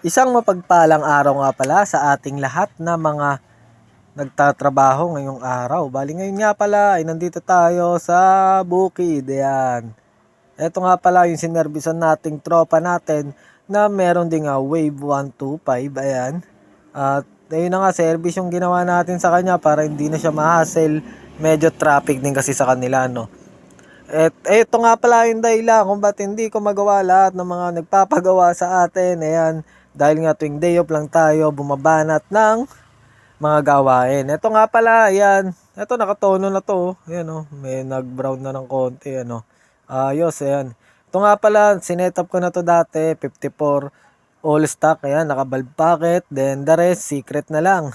Isang mapagpalang araw nga pala sa ating lahat na mga nagtatrabaho ngayong araw. Bali ngayon nga pala ay nandito tayo sa bukid. Ayan. Ito nga pala yung sinervisan nating tropa natin na meron din nga wave 125. Ayan. At ayun na nga service yung ginawa natin sa kanya para hindi na siya ma-hassle. Medyo traffic din kasi sa kanila no. Et eto nga pala yung dahilan kung ba't hindi ko magawa lahat ng mga nagpapagawa sa atin. Ayan, dahil nga tuwing day off lang tayo bumabanat ng mga gawain. Ito nga pala, ayan. Ito nakatono na to. Ayan oh, may nag-brown na ng konti ano. Ayos, ayan. Ito nga pala, sinetup ko na to dati, 54 all stock, ayan, naka-valve packet, then the rest secret na lang.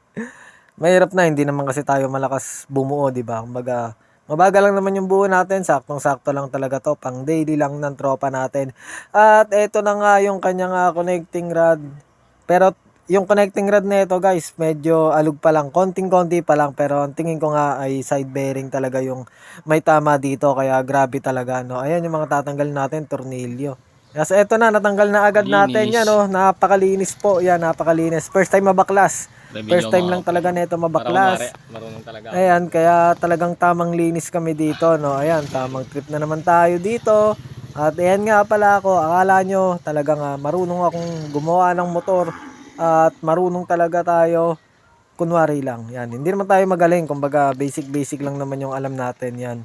Mahirap na, hindi naman kasi tayo malakas bumuo, di ba? Kumbaga, mabagal lang naman yung buo natin, saktong-sakto lang talaga to, pang daily lang ng tropa natin. At eto na nga yung kanyang ah, connecting rod. Pero yung connecting rod na ito guys, medyo alug pa lang, konting-konti pa lang, pero ang tingin ko nga ay side bearing talaga yung may tama dito, kaya grabe talaga, no? Ayan yung mga tatanggal natin, tornilyo. Kasi eto na, natanggal na agad natin Linis. yan, no? Napakalinis po, yan, napakalinis. First time mabaklas. First time lang talaga nito mabaklas. Marunong talaga. Ayan, kaya talagang tamang linis kami dito, no? Ayan, tamang trip na naman tayo dito. At ayan nga pala ako, akala nyo talagang ah, marunong akong gumawa ng motor at marunong talaga tayo kunwari lang. Yan, hindi naman tayo magaling, kumbaga basic-basic lang naman yung alam natin yan.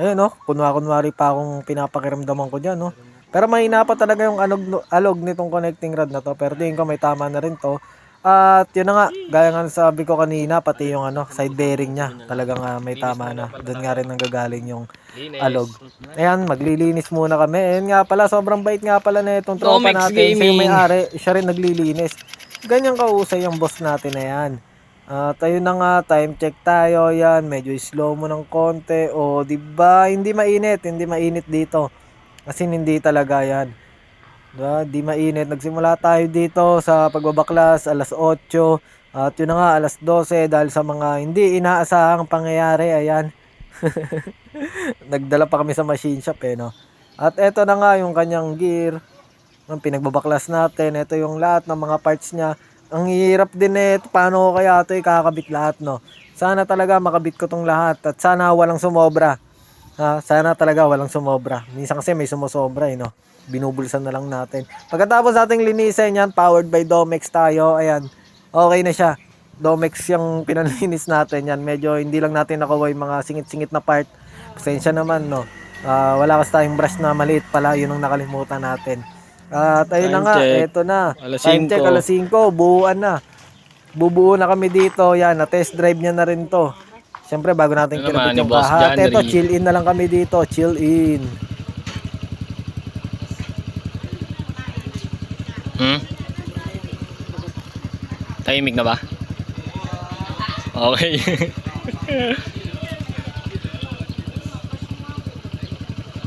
Ayun, no? Kunwa-kunwari pa akong pinapakiramdaman ko dyan, no? Pero mahina pa talaga yung alog, alog nitong connecting rod na to. Pero tingin ko may tama na rin to. At yun na nga, gaya nga ng sabi ko kanina, pati yung ano, side bearing niya, talagang ah, may tama na. Doon nga rin nanggagaling yung alog. Ayan, maglilinis muna kami. Ayan nga pala, sobrang bait nga pala na itong tropa Nomex natin. Siya yung Gaming. may-ari, siya rin naglilinis. Ganyan kausay yung boss natin na yan. At ayun na nga, time check tayo. Yan, medyo slow mo ng konti. O, di ba? Hindi mainit, hindi mainit dito. Kasi hindi talaga yan. Diba? Di mainit. Nagsimula tayo dito sa pagbabaklas alas 8. At yun na nga, alas 12 dahil sa mga hindi inaasahang pangyayari. Ayan. Nagdala pa kami sa machine shop eh, no? At eto na nga yung kanyang gear. Ang pinagbabaklas natin. Ito yung lahat ng mga parts niya. Ang hirap din eh. Paano ko kaya ito ikakabit lahat, no? Sana talaga makabit ko tong lahat. At sana walang sumobra. Ha? Sana talaga walang sumobra. Minsan kasi may sumusobra eh, no? Binubulsan na lang natin. Pagkatapos nating linisin yan, powered by Domex tayo. Ayan. Okay na siya. Domex yung pinalinis natin yan. Medyo hindi lang natin nakuha yung mga singit-singit na part. Pasensya naman, no? Ah, wala kasi tayong brush na maliit pala. Yun ang nakalimutan natin. At ayun na nga, check. eto na. Alas Time check, 5. alas 5. Buuan na. Bubuo na kami dito. Yan, na-test drive niya na rin to. Siyempre, bago natin Ano ni yung Eto, Lee. chill in na lang kami dito. Chill in. Hmm? Tahimik na ba? Okay.